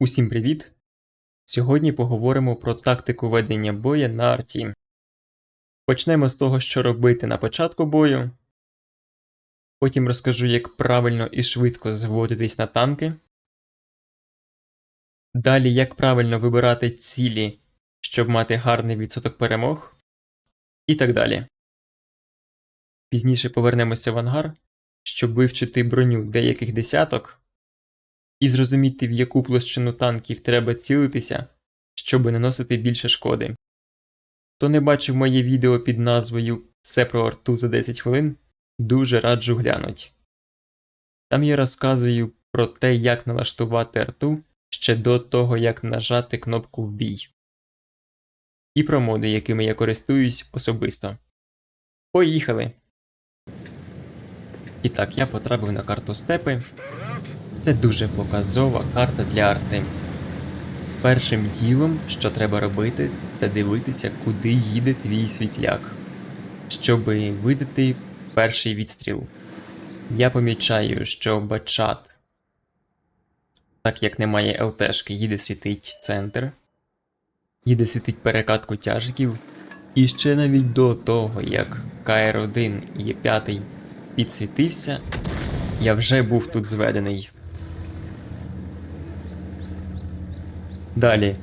Усім привіт! Сьогодні поговоримо про тактику ведення боя на арті. Почнемо з того, що робити на початку бою. Потім розкажу, як правильно і швидко зводитись на танки. Далі, як правильно вибирати цілі, щоб мати гарний відсоток перемог. І так далі. Пізніше повернемося в ангар, щоб вивчити броню деяких десяток і зрозуміти, в яку площину танків треба цілитися, щоб наносити більше шкоди. Хто не бачив моє відео під назвою Все про арту за 10 хвилин, дуже раджу глянуть. Там я розказую про те, як налаштувати арту ще до того, як нажати кнопку в бій. І про моди, якими я користуюсь особисто. Поїхали! І так, я потрапив на карту степи. Це дуже показова карта для арти. Першим ділом, що треба робити, це дивитися, куди їде твій світляк, щоб видати перший відстріл. Я помічаю, що бачат, так як немає ЛТшки, їде світить центр, їде світить перекатку тяжиків, і ще навіть до того, як КР1 і 5 підсвітився, я вже був тут зведений. Далі,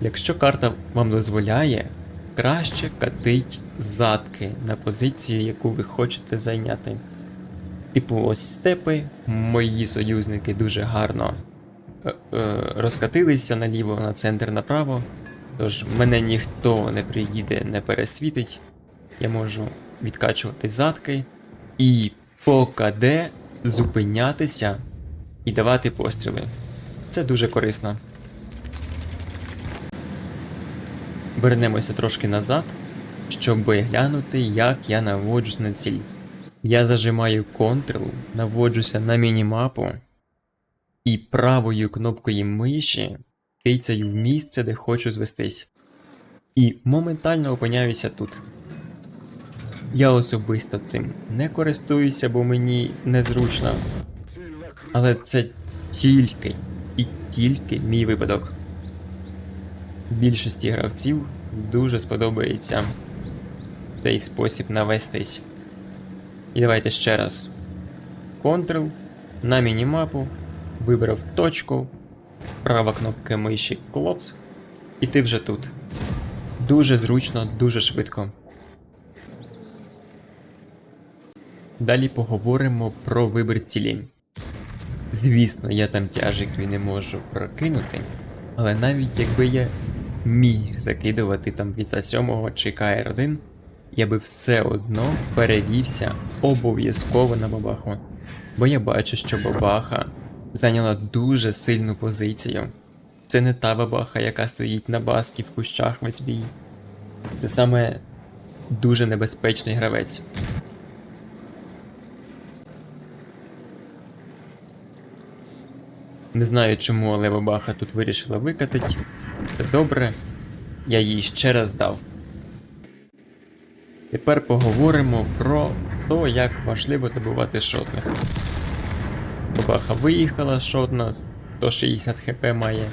якщо карта вам дозволяє, краще катить задки на позицію, яку ви хочете зайняти. Типу, ось степи, мої союзники дуже гарно е, е, розкатилися наліво, на центр направо. Тож мене ніхто не приїде, не пересвітить. Я можу відкачувати задки і по зупинятися і давати постріли. Це дуже корисно. Вернемося трошки назад, щоб глянути, як я наводжусь на ціль. Я зажимаю Ctrl, наводжуся на мінімапу і правою кнопкою миші тицяю в місце, де хочу звестись. І моментально опиняюся тут. Я особисто цим не користуюся, бо мені незручно. Але це тільки і тільки мій випадок. Більшості гравців дуже сподобається цей спосіб навестись. І давайте ще раз. Ctrl на мінімапу, вибрав точку, права кнопка миші Close, і ти вже тут. Дуже зручно, дуже швидко. Далі поговоримо про вибір цілі. Звісно, я там тяжики не можу прокинути, але навіть якби я міг закидувати там від 7 чи КР1, я би все одно перевівся обов'язково на бабаху. Бо я бачу, що бабаха зайняла дуже сильну позицію. Це не та бабаха, яка стоїть на баскі в кущах весь бій. Це саме дуже небезпечний гравець. Не знаю чому, але бабаха тут вирішила викатить. Це добре. Я їй ще раз дав. Тепер поговоримо про те, як важливо добувати шотних. Бабаха виїхала, шотна, 160 хп має.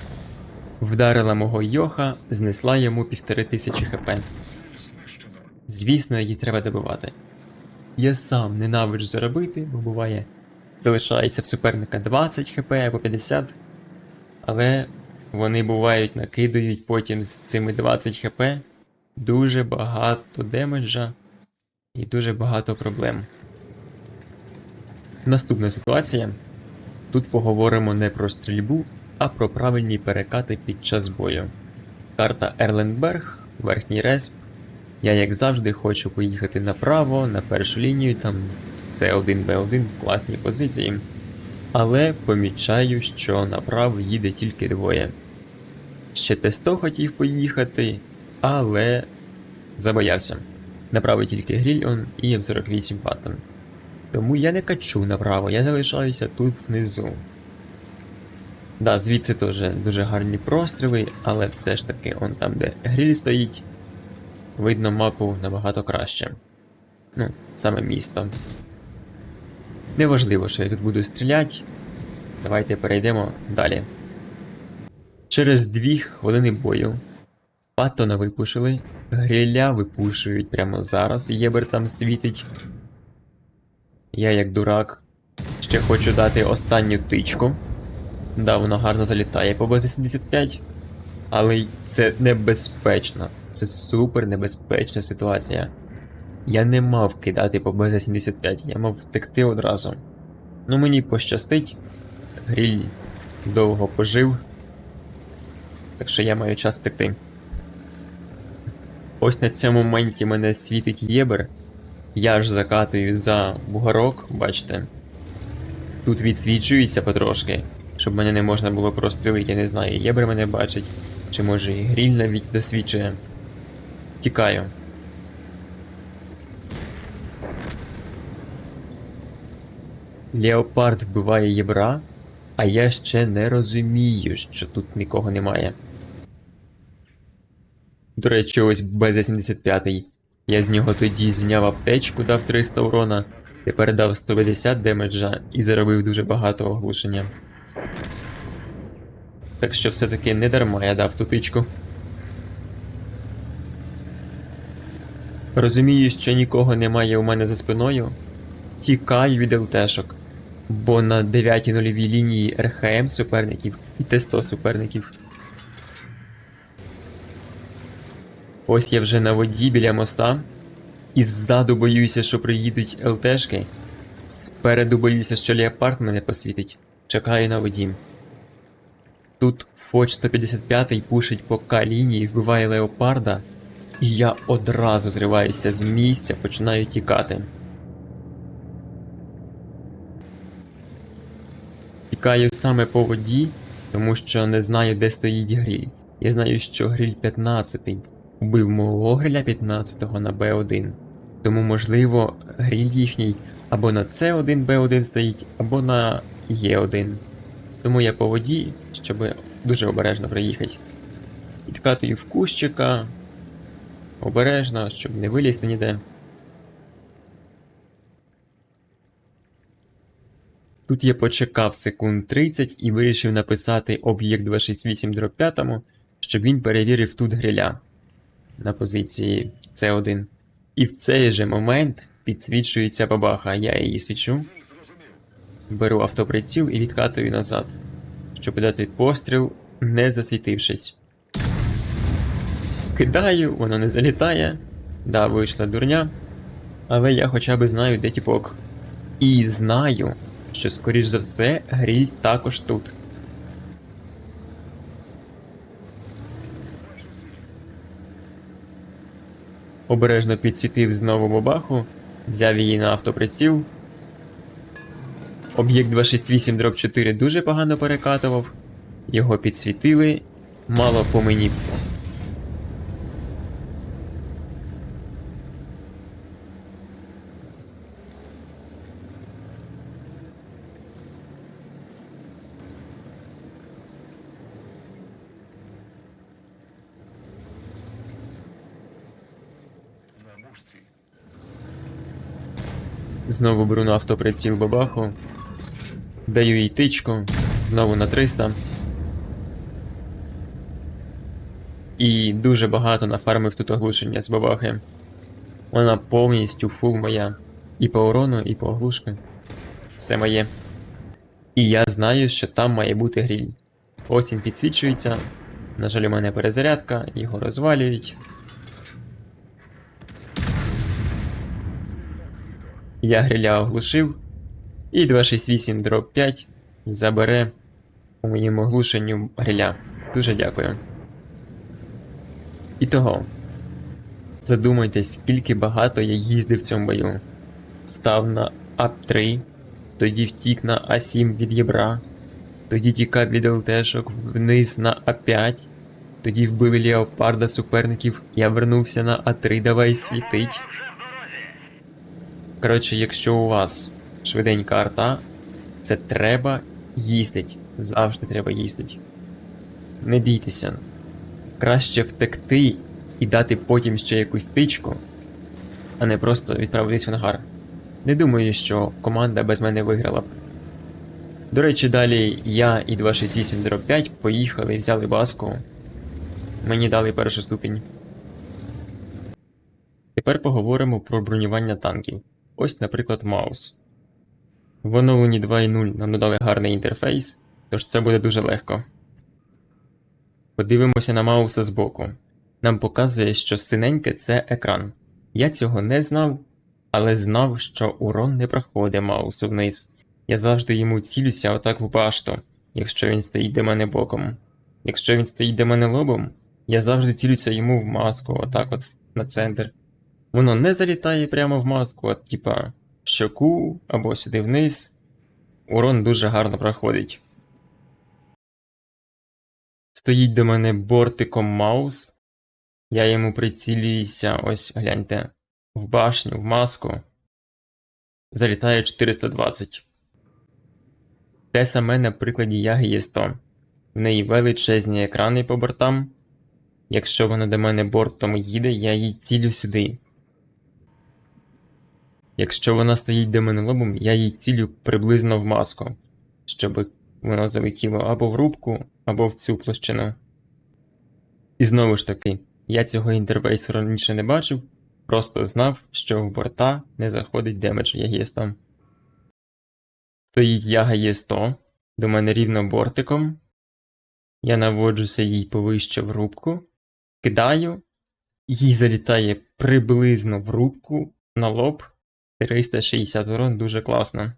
Вдарила мого Йоха, знесла йому 1500 хп. Звісно, її треба добивати. Я сам ненавиджу заробити, бо буває, залишається в суперника 20 хп або 50, але вони бувають накидають потім з цими 20 хп дуже багато демеджа і дуже багато проблем. Наступна ситуація. Тут поговоримо не про стрільбу, а про правильні перекати під час бою. Карта Ерленберг, верхній респ. Я, як завжди, хочу поїхати направо, на першу лінію, там С1Б1, класні позиції. Але помічаю, що направо їде тільки двоє. Ще Т100 хотів поїхати, але забоявся. Направо тільки Грільон і М48 Паттон. Тому я не качу направо, я залишаюся тут внизу. Да, звідси теж дуже гарні простріли, але все ж таки, он там, де гріль стоїть, видно мапу набагато краще. Ну, саме місто. Неважливо, що я тут буду стріляти. Давайте перейдемо далі. Через дві хвилини бою Паттона випушили, гриля випушують прямо зараз, Єбер там світить. Я, як дурак, ще хочу дати останню тичку. Да, воно гарно залітає по БЗ-75, але це небезпечно. Це супер небезпечна ситуація. Я не мав кидати по БЗ-75, я мав втекти одразу. Ну мені пощастить. Гріль довго пожив. Так що я маю час втекти. Ось на цьому моменті мене світить Єбер. Я ж закатую за бугорок, бачите. Тут відсвічуюся потрошки, щоб мене не можна було прострілити, я не знаю, Єбер мене бачить, чи може і гріль навіть досвідчує. Тікаю. Леопард вбиває єбра, а я ще не розумію, що тут нікого немає. До речі, ось БЗ-75. Я з нього тоді зняв аптечку, дав 300 урона, тепер дав 150 демеджа і заробив дуже багато оглушення. Так що все-таки не дарма я дав ту тичку. Розумію, що нікого немає у мене за спиною. Тікаю від ЛТшок, бо на 9 нульовій лінії РХМ суперників і Т100 суперників. Ось я вже на воді біля моста. І ззаду боюся, що приїдуть ЛТшки. Спереду боюся, що леопард мене посвітить. Чекаю на воді. Тут Фоч 155 пушить по К лінії, вбиває леопарда, і я одразу зриваюся з місця, починаю тікати. Тікаю саме по воді, тому що не знаю, де стоїть гріль. Я знаю, що гріль 15 убив мого гриля 15 на Б1. Тому, можливо, гріль їхній або на С1 Б1 стоїть, або на Е1. Тому я по воді, щоб дуже обережно приїхати. Відкатую в кущика. Обережно, щоб не вилізти ніде. Тут я почекав секунд 30 і вирішив написати об'єкт 268 дроп 5, щоб він перевірив тут гриля на позиції С1. І в цей же момент підсвічується бабаха. Я її свічу. Беру автоприціл і відкатую назад, щоб дати постріл, не засвітившись. Кидаю, воно не залітає. Да, вийшла дурня. Але я хоча б знаю, де тіпок. І знаю, що, скоріш за все, гріль також тут. Обережно підсвітив знову бабаху, взяв її на автоприціл. Об'єкт 268 дроп 4 дуже погано перекатував. Його підсвітили. Мало по мені. Знову беру на автоприціл бабаху. Даю їй тичку. Знову на 300. І дуже багато нафармив тут оглушення з бабахи. Вона повністю фул моя. І по урону, і по оглушки. Все моє. І я знаю, що там має бути гріль. Ось він підсвічується. На жаль, у мене перезарядка, його розвалюють. Я гриля оглушив. І 268 дроп 5 забере у моєму оглушенню гриля. Дуже дякую. І того. Задумайтесь, скільки багато я їздив в цьому бою. Став на АП3, тоді втік на А7 від єбра, тоді тікав від ЛТшок вниз на А5, тоді вбили леопарда суперників, я вернувся на А3, давай світить. Коротше, якщо у вас швиденька арта, це треба їздить. Завжди треба їздить. Не бійтеся. Краще втекти і дати потім ще якусь тичку, а не просто відправитись в ангар. Не думаю, що команда без мене виграла б. До речі, далі я і 268-5 поїхали, взяли баску. Мені дали першу ступінь. Тепер поговоримо про бронювання танків. Ось, наприклад, Маус. В оновленні 2.0 нам додали гарний інтерфейс, тож це буде дуже легко. Подивимося на Мауса збоку. Нам показує, що синеньке це екран. Я цього не знав, але знав, що урон не проходить Маусу вниз. Я завжди йому цілюся отак в башту, якщо він стоїть до мене боком. Якщо він стоїть до мене лобом, я завжди цілюся йому в маску, отак от на центр. Воно не залітає прямо в маску, а типа в щоку або сюди вниз. Урон дуже гарно проходить. Стоїть до мене бортиком маус. Я йому прицілююся, ось гляньте, в башню, в маску. Залітає 420. Те саме на прикладі Яги є 100. В неї величезні екрани по бортам. Якщо вона до мене бортом їде, я їй цілю сюди. Якщо вона стоїть до мене лобом, я їй цілю приблизно в маску, щоб воно залетіло або в рубку, або в цю площину. І знову ж таки, я цього інтерфейсу раніше не бачив, просто знав, що в борта не заходить демедж ягістом. Стоїть яга Є100, до мене рівно бортиком. Я наводжуся їй повище в рубку, кидаю, їй залітає приблизно в рубку на лоб. 360 урон дуже класно.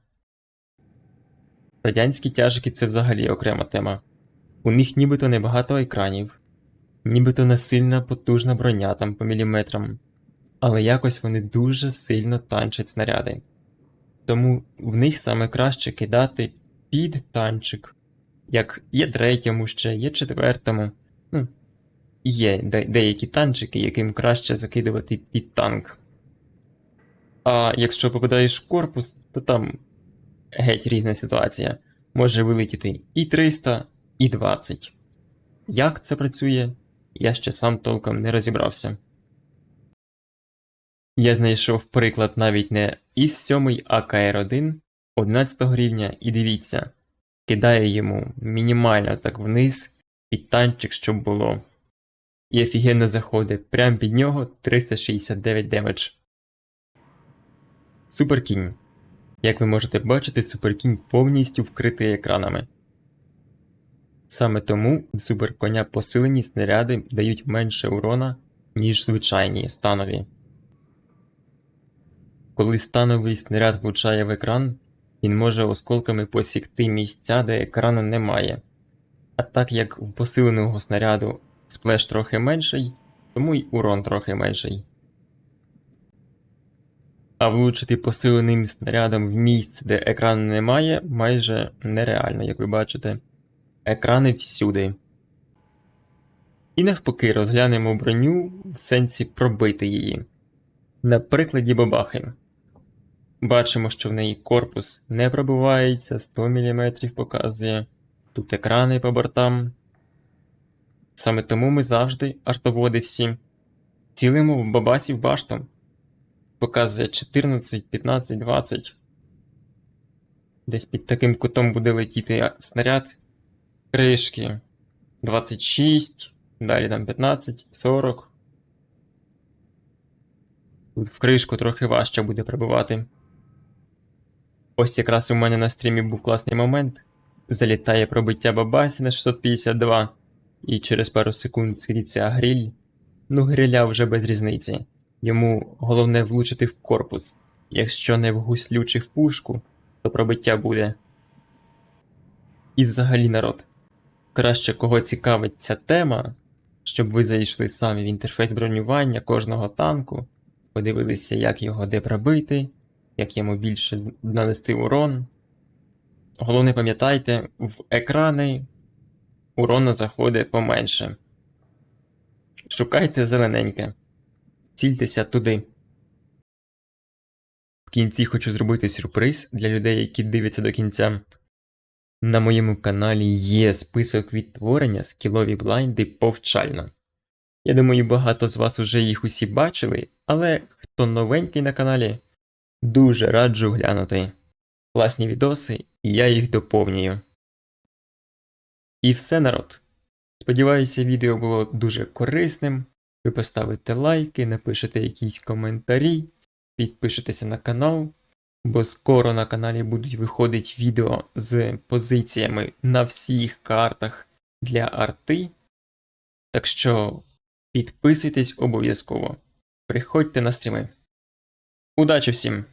Радянські тяжики це взагалі окрема тема. У них нібито небагато екранів, нібито не сильна потужна броня там по міліметрам, але якось вони дуже сильно танчать снаряди. Тому в них саме краще кидати під танчик, як є третьому ще, є четвертому. Ну, є де- деякі танчики, яким краще закидувати під танк. А якщо попадаєш в корпус, то там геть різна ситуація. Може вилетіти і 300, і 20. Як це працює, я ще сам толком не розібрався. Я знайшов приклад навіть не із 7 а КР1 11 рівня, і дивіться, кидає йому мінімально так вниз під танчик, щоб було. І офігенно заходить прямо під нього 369 демедж. Суперкінь. Як ви можете бачити, Суперкінь повністю вкритий екранами. Саме тому в суперконя посилені снаряди дають менше урона, ніж звичайні станові. Коли становий снаряд влучає в екран, він може осколками посікти місця, де екрану немає. А так як в посиленого снаряду сплеш трохи менший, тому й урон трохи менший. А влучити посиленим снарядом в місце, де екрану немає, майже нереально, як ви бачите. Екрани всюди. І навпаки розглянемо броню в сенсі пробити її. На прикладі бабахи. Бачимо, що в неї корпус не пробивається, 100 мм показує. Тут екрани по бортам. Саме тому ми завжди, артоводи всі, цілимо в бабасів баштом показує 14, 15, 20. Десь під таким кутом буде летіти снаряд. Кришки 26, далі там 15, 40. Тут в кришку трохи важче буде прибувати. Ось якраз у мене на стрімі був класний момент. Залітає пробиття бабасі на 652, і через пару секунд світиться гриль. Ну, гриля вже без різниці. Йому головне влучити в корпус. Якщо не в гуслю чи в пушку, то пробиття буде. І взагалі народ. Краще кого цікавить ця тема, щоб ви зайшли самі в інтерфейс бронювання кожного танку, подивилися, як його де пробити, як йому більше нанести урон. Головне пам'ятайте, в екрани урона заходить поменше. Шукайте зелененьке. Цільтеся туди. В кінці хочу зробити сюрприз для людей, які дивляться до кінця. На моєму каналі є список відтворення скілові блайнди повчально. Я думаю, багато з вас уже їх усі бачили, але хто новенький на каналі, дуже раджу глянути. класні відоси, і я їх доповнюю. І все, народ. Сподіваюся, відео було дуже корисним. Ви поставите лайки, напишете якісь коментарі, підпишетеся на канал, бо скоро на каналі будуть виходити відео з позиціями на всіх картах для арти. Так що підписуйтесь обов'язково. Приходьте на стріми. Удачі всім!